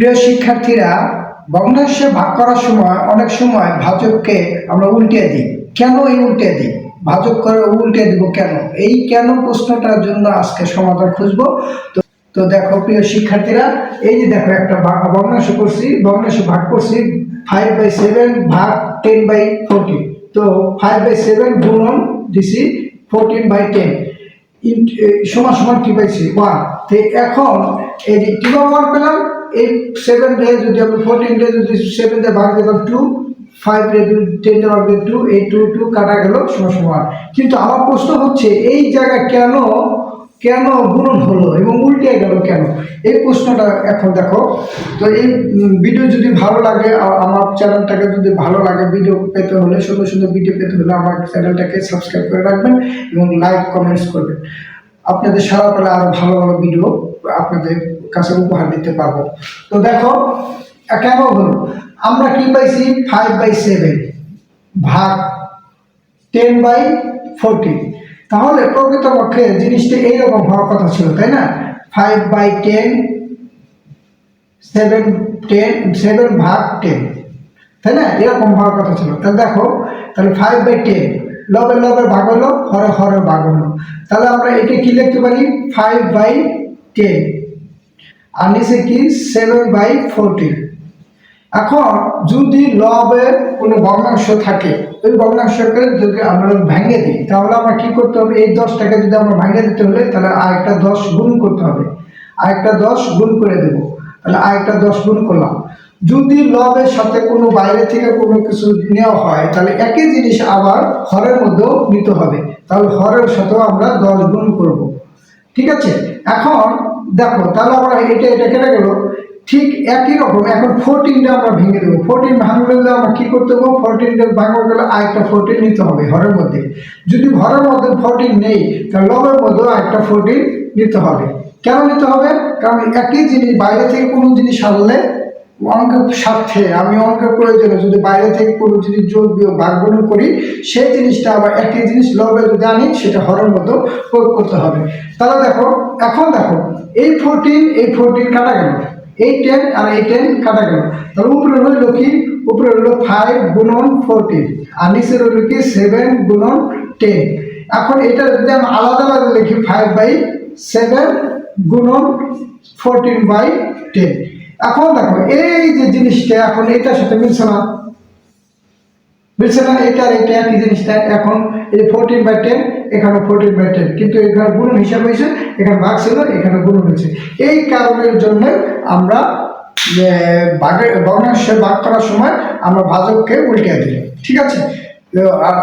প্রিয় শিক্ষার্থীরা ভগ্নাংশে ভাগ করার সময় অনেক সময় ভাজককে আমরা উল্টে দিই। কেন এই উল্টে দিই? ভাজক করে উল্টে দিব কেন? এই কেন প্রশ্নটার জন্য আজকে সমাধান খুঁজবো। তো তো দেখো প্রিয় শিক্ষার্থীরা, এই যে দেখো একটা ভগ্নাংশ করছি ভগ্নাংশ ভাগ করছি ফাইভ বাই সেভেন ভাগ টেন বাই ফোরটিন তো ফাইভ বাই সেভেন গুণন দিছি ফোরটিন বাই টেন সমান সমান টি পাইছি? ওয়ান তো এখন এই যে কীভাবে ওয়ান পেলাম? এই সেভেন ডে যদি আমি ফোরটিন ডে যদি সেভেন ডে ভাগ দিলাম টু ফাইভ ডে টেন ডে ভাগ টু এই টু টু কাটা গেল সমান সমান কিন্তু আমার প্রশ্ন হচ্ছে, এই জায়গায় কেন কেন গুণন হলো এবং উল্টে গেল কেন? এই প্রশ্নটা এখন দেখো। তো এই ভিডিও যদি ভালো লাগে আমার চ্যানেলটাকে যদি ভালো লাগে ভিডিও পেতে হলে, সুন্দর সুন্দর ভিডিও পেতে হলে আমার চ্যানেলটাকে সাবস্ক্রাইব করে রাখবেন এবং লাইক কমেন্টস করবেন। আপনাদের সারা পেলে আরও ভালো ভালো ভিডিও আপনাদের কাছে উপহার দিতে পারব। তো দেখো কেন হলো? আমরা কি পাইছি? ফাইভ বাই সেভেন ভাগ টেন বাই ফোরটিন তাহলে প্রকৃতপক্ষে জিনিসটা এইরকম হওয়ার কথা ছিল, তাই না? Five by ten seven ten seven ভাগ টেন তাই না? এরকম হওয়ার কথা ছিল। তাহলে দেখো, তাহলে ফাইভ বাই টেন লবে লবে ভাগ হলো, হরে হরে ভাগ হলো। তাহলে আমরা এটা কি লিখতে পারি? ফাইভ বাই টেন আর নিচে কি? সেভেন বাই ফোরটিন এখন যদি লবের কোনো ভগ্নাংশ থাকে, ওই ভগ্নাংশকে যদি আমরা ভেঙে দিই, তাহলে আমরা কি করতে হবে? এই দশটাকে যদি আমরা ভেঙে দিতে হলে, তাহলে আরেকটা দশ গুণ করতে হবে। আরেকটা দশ গুণ করে দেব। তাহলে আরেকটা দশ গুণ করলাম। যদি লবের সাথে কোনো বাইরে থেকে কোনো কিছু নেওয়া হয়, তাহলে একই জিনিস আবার হরের মধ্যেও নিতে হবে। তাহলে হরের সাথেও আমরা দশ গুণ করব। ঠিক আছে? এখন দেখো, তাহলে আমরা এটা এটা কেটে গেল। ঠিক একই রকম, এখন ফোরটিনটা আমরা ভেঙে দেবো। ফোরটিন ভাঙলে আমরা কি করতে হবে ফোরটিনটা ভাঙা গেলে আরেকটা ফোরটিন নিতে হবে ঘরের মধ্যে। যদি ঘরের মধ্যে ফোরটিন নেই, তাহলে লবের মধ্যেও আরেকটা ফোরটিন নিতে হবে। কেন নিতে হবে? কারণ একই জিনিস, বাইরে থেকে কোনো জিনিস আনলে অঙ্কের স্বার্থে, আমি অঙ্কের প্রয়োজনে যদি বাইরে থেকে কোনো জিনিস যোগ বিয়োগ, ভাগ গুণন করি, সেই জিনিসটা আবার একই জিনিস লবে যদি আনি, সেটা হরের মতো প্রয়োগ করতে হবে। তাহলে দেখো, এখন দেখো, এই ফোরটিন এই ফোরটিন কাটা গেল। এই টেন আর এই টেন কাটা গেল। তাহলে উপরে রইল কি? উপরে রইল ফাইভ গুণন ফোরটিন আর নিচে রইল কি? সেভেন গুণন টেন এখন এটা যদি আমি আলাদা আলাদা লিখি ফাইভ বাই সেভেন গুণন ফোরটিন বাই টেন এখন দেখো, এই যে জিনিসটা, এখন এটার সাথে মিলছে না। মিলছে না, এটা এটা একই জিনিসটা এখন এই ফোরটিন বাই টেন এখানে ফোরটিন বাই টেন কিন্তু এখানে গুণ হিসাব হয়েছে, এখানে ভাগ ছিল, এখানে গুণ হয়েছে। এই কারণের জন্য আমরা ভাগের ভগ্নাংশে ভাগ করার সময় আমরা ভাজককে উল্টে দিই, ঠিক আছে?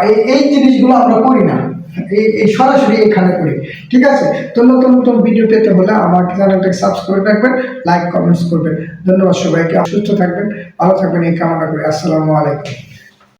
এই এই জিনিসগুলো আমরা করি না, এই এই সরাসরি এখানে করি, ঠিক আছে? তো নতুন নতুন ভিডিও পেতে হলে আমার চ্যানেলটাকে সাবস্ক্রাইব রাখবেন লাইক কমেন্টস করবেন। ধন্যবাদ সবাইকে, সুস্থ থাকবেন, ভালো থাকবেন, এই কামনা করি। আসসালামু আলাইকুম।